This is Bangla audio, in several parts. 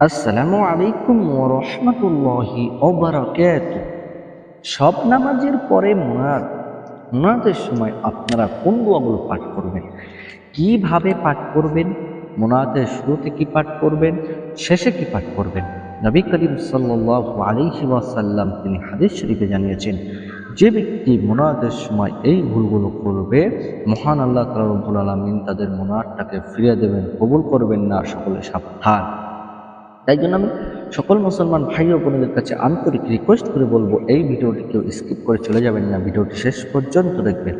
আসসালামু আলাইকুম রহমতুল্লাহি ওবারাকাত। সব নামাজের পরে মুনাদ, মুনাদের সময় আপনারা কোন দোয়াগুলো পাঠ করবেন? কীভাবে পাঠ করবেন? মুনাদের শুরুতে কি পাঠ করবেন? শেষে কি পাঠ করবেন? নবী করিম সাল্লাল্লাহু আলাইহি ওয়াসাল্লাম তিনি হাদিস শরীফে জানিয়েছেন, যে ব্যক্তি মুনাদের সময় এই ভুলগুলো করবে, মহান আল্লাহ রব্বুল আলামিন তাদের মুনাদটাকে ফিরিয়ে দেবেন, কবুল করবেন না, সকলে সাবধান। তাই জন্য আমি সকল মুসলমান ভাই ও বোনদের কাছে আন্তরিক রিকোয়েস্ট করে বলব, এই ভিডিওটি কেউ স্কিপ করে চলে যাবেন না। ভিডিওটি শেষ পর্যন্ত দেখবেন।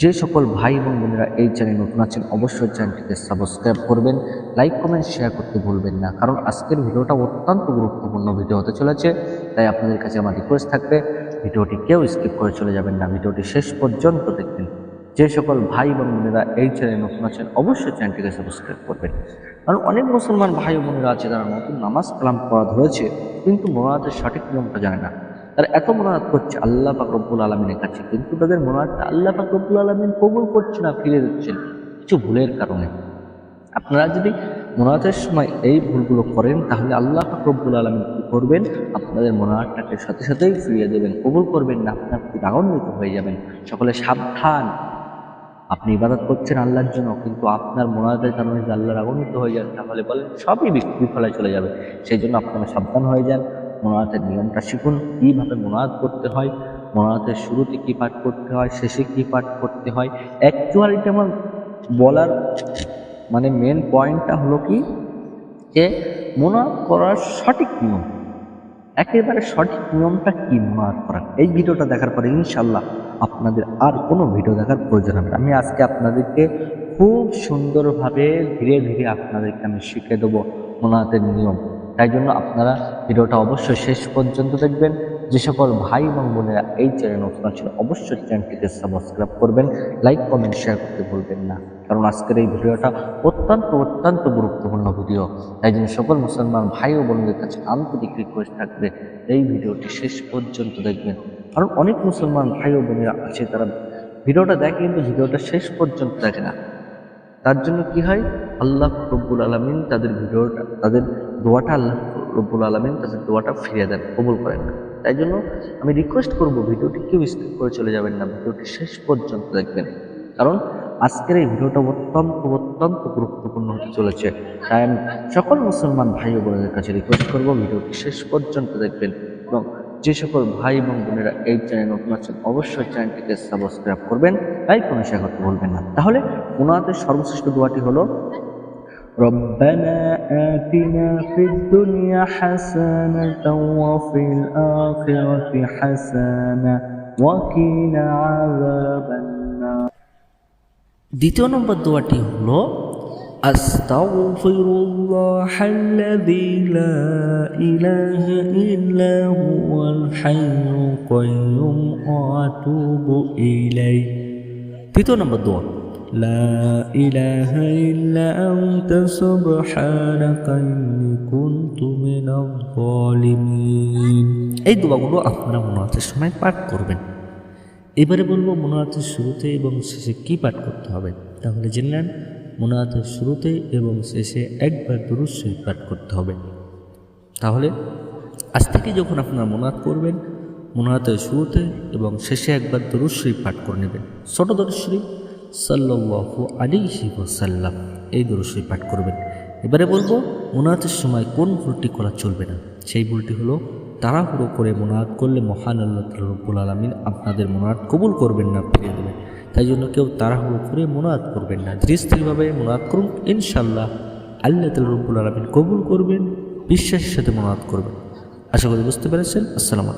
যে সকল ভাই এবং বোনেরা এই চ্যানেল নতুন আছেন, অবশ্যই চ্যানেলটিকে সাবস্ক্রাইব করবেন লাইক কমেন্ট শেয়ার করতে ভুলবেন না। কারণ আজকের ভিডিওটা অত্যন্ত গুরুত্বপূর্ণ ভিডিও হতে চলেছে, তাই আপনাদের কাছে আমার রিকোয়েস্ট থাকবে, ভিডিওটি কেউ স্কিপ করে চলে যাবেন না। ভিডিওটি শেষ পর্যন্ত দেখবেন। যে সকল ভাই এবং বোনেরা এই চ্যানেল নতুন আছেন, অবশ্যই চ্যানেলটিকে সাবস্ক্রাইব করবেন। কারণ অনেক মুসলমান ভাই বোনেরা আছে, যারা নতুন নামাজ কালাম পড়া ধরেছে কিন্তু মোনাজাতের সঠিক নিয়মটা জানে না। তারা এত মোনাজাত করছে, আল্লাহ পাক রব্বুল আলমিনের কাছে, কিন্তু তাদের মোনাজাতটা আল্লাহ পাক রব্বুল আলমিন কবুল করছে না ফিরে দিচ্ছেন কিছু ভুলের কারণে। আপনারা যদি মোনাজাতের সময় এই ভুলগুলো করেন, তাহলে আল্লাহ পাক রব্বুল আলমিন কী করবেন? আপনাদের মোনাজাতটাকে সাথে সাথেই ফিরিয়ে দেবেন, কবুল করবেন না, আপনার রাগান্বিত হয়ে যাবেন। সকলে সাবধান। আপনি ইবাদত করছেন আল্লাহর জন্য, কিন্তু আপনার মোনাজাতের কারণে যে আল্লাহর আগুনিত হয়ে যান তাহলে বলেন সবই বিফ- বিফলে চলে যাবে। সেই জন্য আপনারা সাবধান হয়ে যান মোনাজাতের নিয়মটা শিখুন, কীভাবে মোনাজাত করতে হয় মোনাজাতের শুরুতে কী পাঠ করতে হয়, শেষে কী পাঠ করতে হয়। অ্যাকচুয়ালিটি আমার বলার মানে মেন পয়েন্টটা হলো কি? যে মোনাজাত করার সঠিক নিয়ম। একেবারে সঠিক নিয়মটা কি মার করার এই ভিডিওটা দেখার পরে ইনশাল্লাহ আপনাদের আর কোনো ভিডিও দেখার প্রয়োজন হবে। আমি আজকে আপনাদেরকে খুব সুন্দরভাবে ধীরে ধীরে আপনাদেরকে আমি শিখে দেবো মোনাতের নিয়ম। তাই জন্য আপনারা ভিডিওটা অবশ্যই শেষ পর্যন্ত দেখবেন। যে সকল ভাই এবং বোনেরা এই চ্যানেল নতুন আছেন, অবশ্যই চ্যানেলটিকে সাবস্ক্রাইব করবেন লাইক কমেন্ট শেয়ার করতে ভুলবেন না। কারণ আজকের এই ভিডিওটা অত্যন্ত অত্যন্ত গুরুত্বপূর্ণ ভিডিও। তাই জন্য সকল মুসলমান ভাই ও বোনদের কাছে আন্তরিক রিকোয়েস্ট থাকবে, এই ভিডিওটি শেষ পর্যন্ত দেখবেন। কারণ অনেক মুসলমান ভাই ও বোনেরা আছে, তারা ভিডিওটা দেখে কিন্তু ভিডিওটা শেষ পর্যন্ত দেখে না। তার জন্য কি হয়? আল্লাহ রব্বুল আলমিন তাদের ভিডিওটা, তাদের দোয়াটা আল্লাহ রব্বুল আলমিন তাদের দোয়াটা ফিরিয়ে দেন, কবুল করেন না। তাই জন্য আমি রিকোয়েস্ট করব ভিডিওটি কেউ স্কিপ করে চলে যাবেন না, ভিডিওটি শেষ পর্যন্ত দেখবেন। কারণ আজকের এই ভিডিওটা অত্যন্ত অত্যন্ত গুরুত্বপূর্ণ হতে চলেছে। তাই আমি সকল মুসলমান ভাই ও বোনদের কাছে রিকোয়েস্ট করব ভিডিওটি শেষ পর্যন্ত দেখবেন এবং যে সকল ভাই এবং বোনেরা এই চ্যানেল নতুন আছেন, অবশ্যই চ্যানেলটিকে সাবস্ক্রাইব করবেন। তাই কোনো শেয়ার করতে বলবেন না। তাহলে ওনাদের সর্বশ্রেষ্ঠ দোয়াটি হলো ربنا آتنا في الدنيا حسنة وفي الآخرة حسنة وقنا عذاب النار দ্বিতীয় নম্বর দোয়াটি হলো أستغفر الله الذي لا إله إلا هو الحي القيوم وأتوب إليه তৃতীয় নম্বর দোয়া لا إله إلا أنت سبحانك إني كنت من الظالمين এই দোয়াগুলো আপনারা মনোনাথের সময় পাঠ করবেন এবারে বলবো মনোনাথের শুরুতে এবং শেষে কি পাঠ করতে হবে তাহলে জেনে নেন মনোনাথের শুরুতে এবং শেষে একবার দুরুদ শরীফ পাঠ করতে হবে তাহলে আজ থেকে যখন আপনারা মনোনাথ করবেন মনোনাথের শুরুতে এবং শেষে একবার দুরুদ শরীফ পাঠ করে নেবেন ছোট দরুদ শরীফ সাল্লাহু আলী সাল্লাম এই দরুদ শরীফ পাঠ করবেন। এবারে বলব মোনাতের সময় কোন ভুলটি করা চলবে না? সেই ভুলটি হলো, তাড়াহুড়ো করে মোনাত করলে মহান আল্লাহ রব্বুল আলমিন আপনাদের মোনাত কবুল করবেন না, ফিরিয়ে দেবেন। তাই জন্য কেউ তাড়াহুড়ো করে মোনাত করবেন না। ধীরে স্থিরভাবে মোনাত করুন ইনশাল্লাহ আল্লাহ তাআলা রব্বুল আলমিন কবুল করবেন, বিশ্বাসের সাথে মোনাত করবেন। আশা করি বুঝতে পেরেছেন। আসসালামু